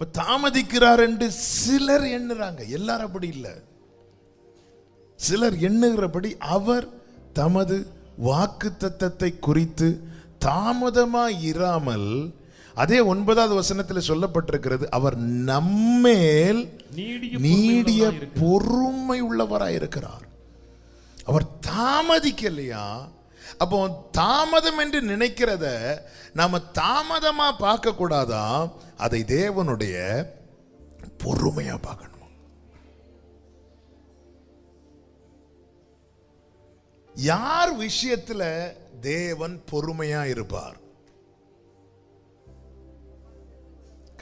இப்ப தாமதிக்கிறார் என்று சிலர் எண்ணுறாங்க. எல்லாரும் அப்படி இல்லை. சிலர் எண்ணுகிறபடி அவர் தமது வாக்கு தத்தத்தை குறித்து தாமதமாய் இராமல் அதே ஒன்பதாவது வசனத்தில் சொல்லப்பட்டிருக்கிறது அவர் நம்மேல் நீடிய. பொறுமை உள்ளவராய் இருக்கிறார். அவர் தாமதிக்கலையா? அப்போ தாமதம் என்று நினைக்கிறத நாம தாமதமா பார்க்க கூடாதா? அதை தேவனுடைய பொறுமையா பார்க்கணும். யார் விஷயத்துல தேவன் பொறுமையா இருப்பார்?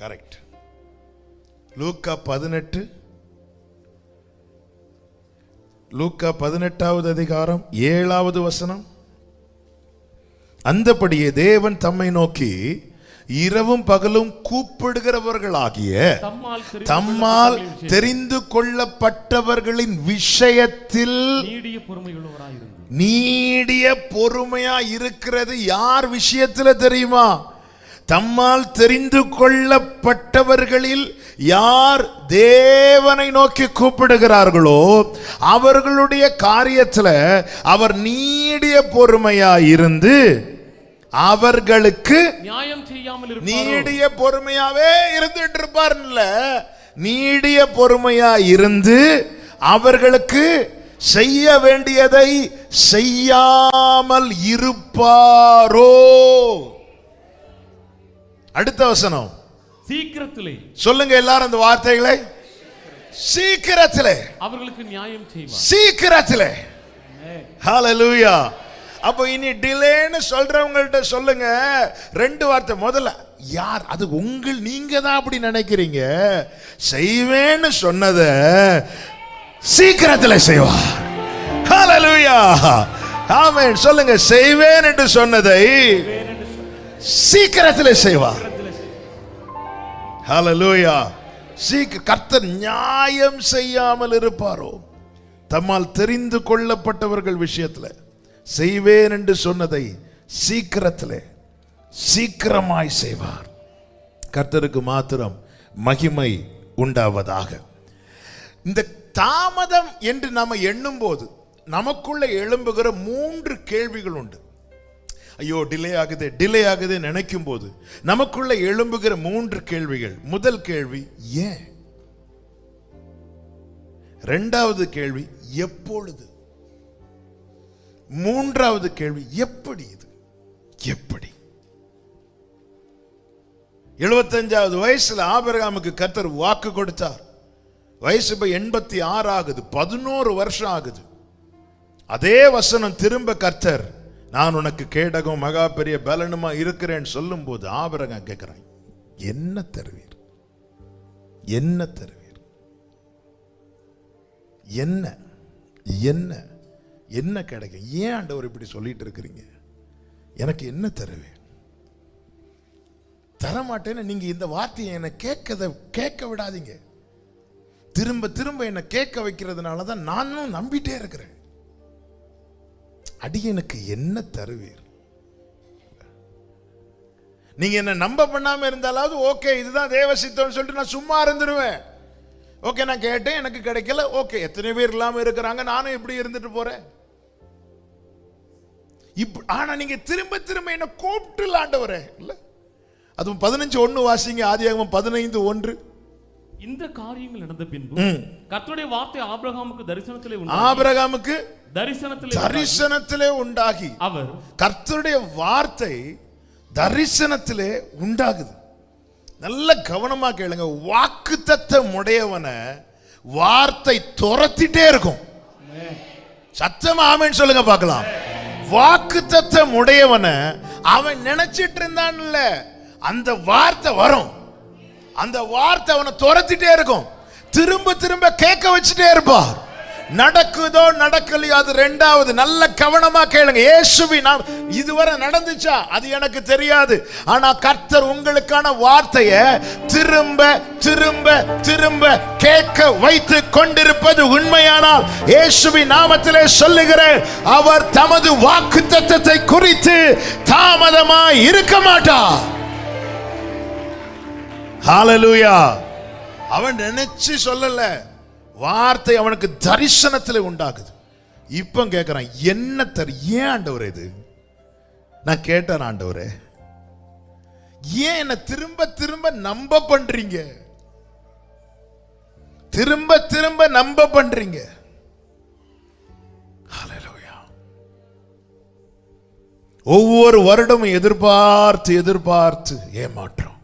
கரெக்ட் லூக்கா பதினெட்டு. லூக்கா பதினெட்டாவது அதிகாரம் ஏழாவது வசனம். அந்தபடியே தேவன் தம்மை நோக்கி இரவும் பகலும் கூப்பிடுகிறவர்களாகிய தம்மால் தெரிந்து கொள்ளப்பட்டவர்களின் விஷயத்தில் நீடிய பொறுமையா இருக்கிறது யார் விஷயத்துல தெரியுமா? தம்மால் தெரிந்து கொள்ளப்பட்டவர்களில் யார் தேவனை நோக்கி கூப்பிடுகிறார்களோ அவர்களுடைய காரியத்துல அவர் நீடிய பொறுமையா இருந்து அவர்களுக்கு நியாயம் செய்யாமல் நீடிய பொறுமையாவே இருந்துட்டு இருப்பார்ல நீடிய பொறுமையா இருந்து அவர்களுக்கு செய்ய வேண்டியதை செய்யாமல் இருப்பாரோ? அடுத்த வசனம். சீக்கிரத்திலே. சொல்லுங்க எல்லாரும் அந்த வார்த்தைகளை. சீக்கிரத்திலே. அவர்களுக்கு நியாயம் செய்வார். சீக்கிரத்திலே. ஹalleluya அப்போ இனி டிலேன்னு சொல்றவங்கள்ட்ட சொல்லுங்க. ரெண்டு வார்த்தை. முதல்ல யார் அது உங்கள் நீங்க தான் அப்படி நினைக்கிறீங்க. செய்வேன்னு சொன்னத சீக்கிரத்தில் செய்வார். ஹalleluya ஆமென் சொல்லுங்க செய்வேன் என்று சொன்னதை சீக்கிரத்தில் செய்வார். ஹலலூயா சீக்கிர கர்த்தர் நியாயம் செய்யாமல் இருப்பாரோ? தம்மால் தெரிந்து கொள்ளப்பட்டவர்கள் விஷயத்தில் செய்வேன் என்று சொன்னதை சீக்கிரத்தில் சீக்கிரமாய் செய்வார். கர்த்தருக்கு மாத்திரம் மகிமை உண்டாவதாக. இந்த தாமதம் என்று நாம் எண்ணும்போது நமக்குள்ளே எழும்புகிற மூன்று கேள்விகள் உண்டு. ஐயோ டிலே ஆகுது டிலே ஆகுது நினைக்கும் போது நமக்குள்ள எழும்புகிற மூன்று கேள்விகள். முதல் கேள்வி ஏன்? ரெண்டாவது கேள்வி எப்பொழுது? மூன்றாவது கேள்வி எப்படி இது? எப்படி? எழுபத்தஞ்சாவது வயசுல ஆபிரகாமுக்கு கர்த்தர் வாக்கு கொடுத்தார். வயசு இப்ப எண்பத்தி ஆறு ஆகுது பதினோரு வருஷம் ஆகுது. அதே வசனம் திரும்ப கர்த்தர் நான் உனக்கு கேடகம் மகா பெரிய பலனுமா இருக்கிறேன்னு சொல்லும்போது ஆபரகம் கேட்கிறான் என்ன தருவீர்? என்ன தருவீர்? என்ன என்ன என்ன கிடைக்கும் ஏன் ஆண்டவர் இப்படி சொல்லிட்டு இருக்கிறீங்க? எனக்கு என்ன தருவேன் தரமாட்டேன்னு நீங்க இந்த வார்த்தையை என்னை கேட்கத கேட்க விடாதீங்க. திரும்ப திரும்ப என்னை கேட்க வைக்கிறதுனால தான் நானும் நம்பிட்டே இருக்கிறேன். அடியனுக்கு என்ன தருவீர்? நீங்க என்ன நம்ப பண்ணாம இருந்தாலாவது ஓகே இதுதான் தேவ சித்தம்னு சொல்லிட்டு நான் சும்மா இருந்துருவேன். ஓகே நான் கேட்டேன் எனக்கு கிடைக்கல. ஓகே எத்தனை பேர் இல்லாம இருக்கிறாங்க? நானும் இப்படி இருந்துட்டு போறேன். இப்ப ஆனா நீங்க திரும்ப திரும்ப என்ன கூப்பிட்டு ஆண்டவரே இல்ல? அதுவும் பதினஞ்சு ஒன்று வாசிங்க ஆதியாகமம் பதினைந்து ஒன்று. இந்த காரியங்கள் நடந்த பின்பு. கர்த்தருடைய வார்த்தை ஆபிரகாமுக்கு தரிசனத்திலே ஆபிரகாமுக்கு தரிசனத்திலே தரிசனத்திலே உண்டாகி அவர் கர்த்தருடைய வார்த்தை தரிசனத்திலே உண்டாகுது. நல்ல கவனமா கேளுங்க. வாக்கு உடையவனை வார்த்தை துரத்திட்டே இருக்கும். சத்தமா ஆமென்னு சொல்லுங்க பார்க்கலாம். வாக்கு தத்தம் உடையவனை அவன் நினைச்சிட்டு இருந்தான்ல. அந்த வார்த்தை வரும். அந்த வார்த்தை அவனை துரத்திட்டே இருக்கும். திரும்ப திரும்ப கேட்க வச்சுட்டே இருப்பார். நடக்குதோ நடக்கலையோ அது ரெண்டாவது. நல்ல கவனமா கேளுங்க. ஏசுவி நான் இதுவரை நடந்துச்சா? அது எனக்கு தெரியாது. ஆனா கர்த்தர் உங்களுக்கான வார்த்தையை திரும்ப திரும்ப திரும்ப கேட்க வைத்து கொண்டிருப்பது உண்மையானால் இயேசுவி நாமத்திலே சொல்லுகிறேன் அவர் தமது வாக்கு குறித்து தாமதமா இருக்க மாட்டார். ஹாலலூயா அவன் நினைச்சு சொல்லல. வார்த்தை அவனுக்கு தரிசனத்தில் உண்டாகுது. இப்போ கேட்குறான் என்ன தரு ஏன் ஆண்டவர் இது? நான் கேட்டேன் ஆண்டவரே ஏன் என்ன திரும்ப திரும்ப நம்ப பண்றீங்க? திரும்ப திரும்ப நம்ப பண்றீங்க? ஒவ்வொரு வருடமும் எதிர்பார்த்து எதிர்பார்த்து ஏமாற்றம்.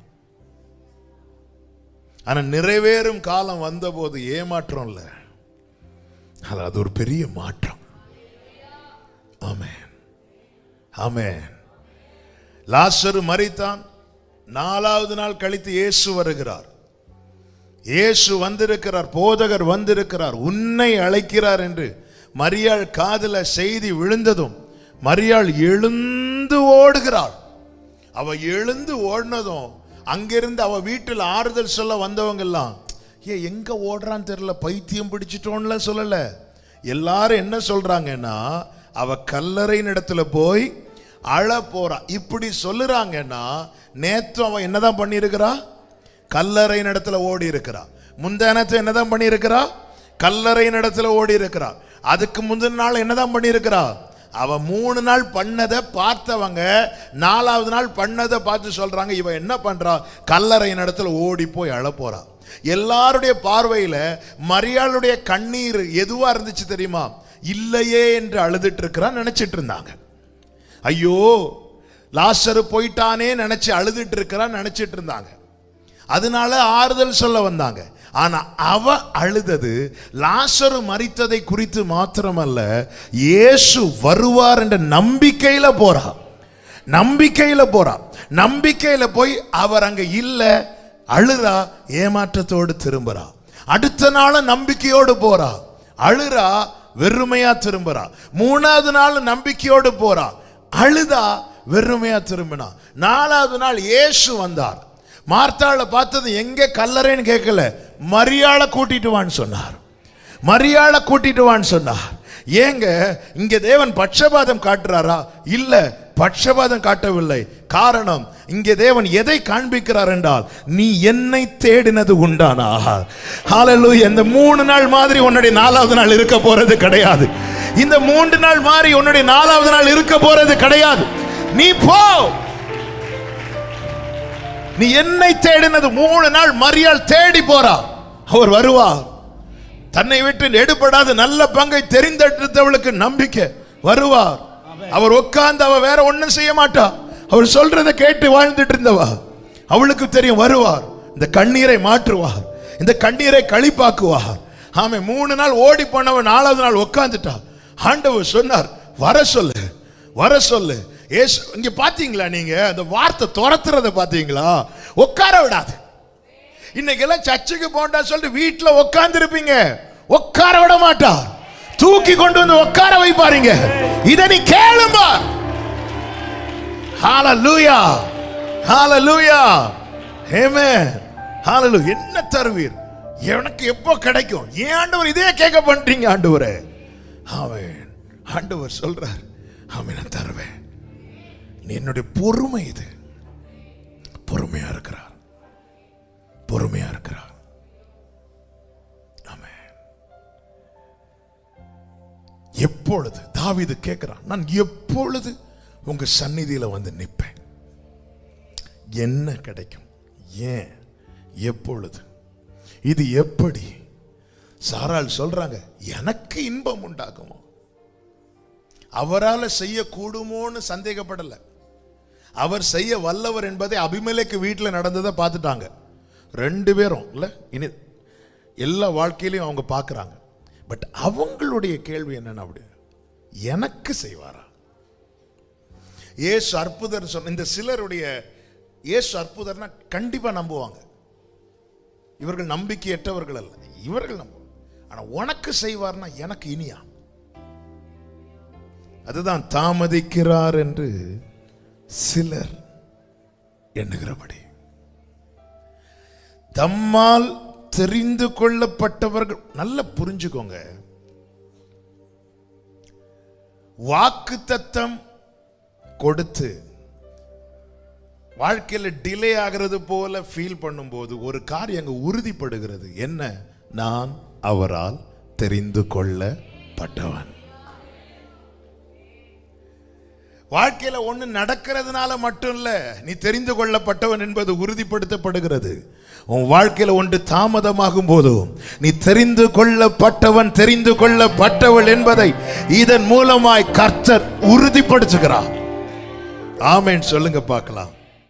ஆனால் நிறைவேறும் காலம் வந்தபோது ஏமாற்றம் இல்லை. அது அது ஒரு பெரிய மாற்றம். ஆமேன். ஆமேன். லாசரு மறித்தான் நாலாவது நாள் கழித்து இயேசு வருகிறார். இயேசு வந்திருக்கிறார் போதகர் வந்திருக்கிறார் உன்னை அழைக்கிறார் என்று மரியாள் காதில் செய்தி விழுந்ததும் மரியாள் எழுந்து ஓடுகிறாள். அவ எழுந்து ஓடினதும் அங்கிருந்து அவ வீட்டில் ஆறுதல் சொல்ல வந்தவங்கெல்லாம் ஏ எங்க ஓடுறான்னு தெரியல பைத்தியம் பிடிச்சிட்டோன்ல சொல்லல. எல்லாரும் என்ன சொல்றாங்கன்னா அவ கல்லறையின் இடத்துல போய் அழ போறா. இப்படி சொல்லுறாங்கன்னா நேற்று அவன் என்னதான் பண்ணியிருக்கிறா? கல்லறையின் இடத்துல ஓடி இருக்கிறா முந்தானத்தை என்னதான் பண்ணியிருக்கிறா? கல்லறையின் இடத்துல ஓடி இருக்கிறா அதுக்கு முந்தின நாள் என்னதான் பண்ணியிருக்கிறா? அவன் மூணு நாள் பண்ணதை பார்த்தவங்க நாலாவது நாள் பண்ணதை பார்த்து சொல்கிறாங்க இவன் என்ன பண்ணுறான் கல்லறையின் இடத்துல ஓடி போய் அழப்போகிறான் எல்லாருடைய பார்வையில் மரியாளுடைய கண்ணீர் எதுவாக இருந்துச்சு தெரியுமா? இல்லையே என்று அழுதுட்டு இருக்கிறான் நினச்சிட்டு இருந்தாங்க. ஐயோ லாஸ்டர் போயிட்டானே நினச்சி அழுதுட்டு இருக்கிறான் நினச்சிட்டு இருந்தாங்க. அதனால ஆறுதல் சொல்ல வந்தாங்க. ஆனால் அவ அழுதது லாசரு மறித்ததை குறித்து மாத்திரமல்ல இயேசு வருவார் என்ற நம்பிக்கையில் போறா. நம்பிக்கையில் போறா. நம்பிக்கையில் போய் அவர் அங்கே இல்லை அழுறா ஏமாற்றத்தோடு திரும்புறா. அடுத்த நாள் நம்பிக்கையோடு போறா. அழுறா வெறுமையா திரும்புறா. மூணாவது நாள் நம்பிக்கையோடு போறா. அழுதா வெறுமையா திரும்பினா. நாலாவது நாள் இயேசு வந்தார். மார்த்தாளை பார்த்தது எங்கே கல்லறைன்னு கேட்கல. மரியாளை கூட்டிட்டு வான்னு சொன்னார். மரியாளை கூட்டிட்டு வான்னு சொன்னார். ஏங்க இங்கே தேவன் பட்சபாதம் காட்டுறாரா? இல்லை பட்சபாதம் காட்டவில்லை. காரணம் இங்கே தேவன் எதை காண்பிக்கிறார் என்றால் நீ என்னை தேடினது உண்டானா? ஹாலலு இந்த மூணு நாள் மாதிரி உன்னுடைய நாலாவது நாள் இருக்க போறது கிடையாது. இந்த மூன்று நாள் மாதிரி உன்னுடைய நாலாவது நாள் இருக்க போறது கிடையாது. நீ போ! நீ என்னை தேடினது மூணு நாள் மரியாள் தேடி போறா. அவர் வருவா. தன்னை விட்டு எடுபடாத நல்ல பங்கை தெரிந்தெடுத்தவளுக்கு நம்பிக்கை. வருவார் அவர் உட்கார்ந்து அவ வேற ஒண்ணும் செய்ய மாட்டா. அவர் சொல்றதை கேட்டு வாழ்ந்துட்டு இருந்தவா அவளுக்கு தெரியும் வருவார் இந்த கண்ணீரை மாற்றுவார் இந்த கண்ணீரை கழிப்பாக்குவார் ஆமை மூணு நாள் ஓடி போனவன் நாலாவது நாள் உட்காந்துட்டா ஆண்டவர் சொன்னார் வர சொல்லு வர சொல்லு. ஏசு இங்க பாத்தீங்களா நீங்க? அந்த வார்த்தை துரத்துறத பாத்தீங்களா? உட்கார விடாது. இன்னைக்கெல்லாம் சர்ச்சுக்கு போண்டா சொல்லிட்டு வீட்டுல உட்கார்ந்து இருப்பீங்க உட்கார விட மாட்டார் தூக்கி கொண்டு வந்து உட்கார வைப்பாருங்க. இத நீ கேளுமா லூயா ஹalleluya ஆமென் ஹalleluya என்ன தருவீர்? எனக்கு எப்போ கிடைக்கும்? ஏன் ஆண்டவர் இதே கேட்க பண்றீங்க ஆண்டவரே? அவன் ஆண்டவர் சொல்றார். அவன் நான் தருவேன். என்னுடைய பொறுமை இது. பொறுமையா இருக்கிறார். பொறுமையா இருக்கிறார். எப்பொழுது தாவிது கேட்கிறான் நான் எப்பொழுது உங்க சந்நிதியில வந்து நிற்பேன்? என்ன கிடைக்கும்? ஏன்? எப்பொழுது? இது எப்படி? சாரால் சொல்றாங்க எனக்கு இன்பம் உண்டாகுமோ? அவரால் செய்யக்கூடுமோன்னு சந்தேகப்படல. அவர் செய்ய வல்லவர் என்பதை அபிமலைக்கு வீட்டில் நடந்ததை பார்த்துட்டாங்க. ரெண்டு பேரும் இல்லை? இனி எல்லா வாழ்க்கையிலையும் அவங்க பார்க்குறாங்க. பட் அவங்களுடைய கேள்வி என்னென்ன அப்படி எனக்கு செய்வாரா? ஏசு அற்புதர் சொன்ன இந்த சிலருடைய ஏசு அற்புதர்னா கண்டிப்பாக நம்புவாங்க. இவர்கள் நம்பிக்கையற்றவர்கள் அல்ல இவர்கள் நம்புவாங்க. ஆனால் உனக்கு செய்வார்னா எனக்கு இனியா? அதுதான் தாமதிக்கிறார் என்று சிலர் எண்ணுகிறபடி. தம்மால் தெரிந்து கொள்ளப்பட்டவர்கள் நல்ல புரிஞ்சுக்கோங்க. வாக்கு தத்தம் கொடுத்து வாழ்க்கையில டிலே ஆகிறது போல ஃபீல் பண்ணும்போது ஒரு காரியம் அங்கே உறுதிப்படுகிறது. என்ன? நான் அவரால் தெரிந்து கொள்ளப்பட்டவன். வாழ்க்கையில் ஒன்று நடக்கிறதுனால மட்டும் இல்லை நீ தெரிந்து கொள்ளப்பட்டவன் என்பது உறுதிப்படுத்தப்படுகிறது. உன் வாழ்க்கையில் ஒன்று தாமதமாகும் போதும் நீ தெரிந்து கொள்ளப்பட்டவன் தெரிந்து கொள்ளப்பட்டவள் என்பதை இதன் மூலமாய் கர்த்தர் உறுதிப்படுத்துகிறார். ஆமேன். சொல்லுங்க பார்க்கலாம்.